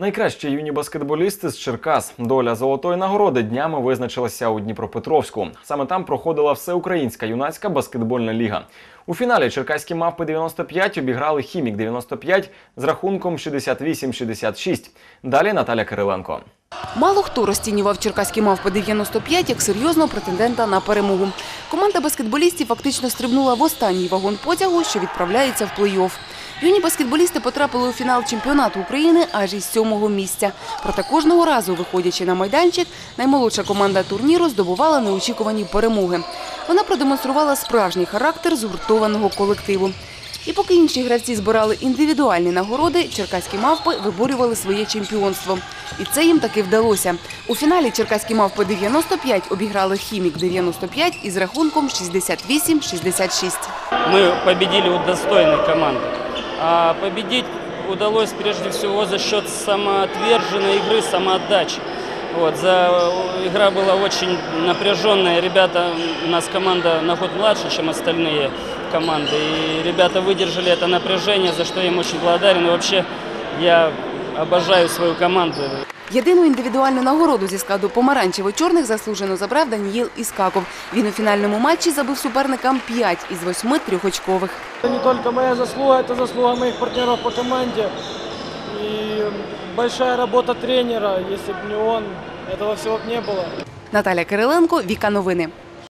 Найкращі юні баскетболісти з Черкас. Доля золотої нагороди днями визначилася у Дніпропетровську. Саме там проходила всеукраїнська юнацька баскетбольна ліга. У фіналі черкаські мавпи 95 обіграли хімік 95 з рахунком 68-66. Далі Наталя Кириленко. Мало хто розцінював черкаські мавпи 95 як серйозного претендента на перемогу. Команда баскетболістів фактично стрибнула в останній вагон потягу, що відправляється в плей-офф. Юні баскетболісти потрапили у фінал чемпіонату України аж із сьомого місця. Проте кожного разу, виходячи на майданчик, наймолодша команда турніру здобувала неочікувані перемоги. Вона продемонструвала справжній характер згуртованого колективу. І поки інші гравці збирали індивідуальні нагороди, черкаські мавпи виборювали своє чемпіонство. І це їм таки вдалося. У фіналі черкаські мавпи 95 обіграли хімік 95 із рахунком 68-66. Мы победили у достойной команды. А победить удалось прежде всего за счет самоотверженной игры, самоотдачи. Вот, за, игра была очень напряженная. Ребята, у нас команда на год младше, чем остальные команды. И ребята выдержали это напряжение, за что я им очень благодарен. И вообще я обожаю свою команду. Єдину індивідуальну нагороду зі складу помаранчево-чорних заслужено забрав Даніїл Іскаков. Він у фінальному матчі забив суперникам 5 із 8 трьохочкових. Это не только моя заслуга, это заслуга моих партнеров по команде. И большая работа тренера. Если бы не он, этого всего бы не было. Наталя Кириленко, Віка Новини.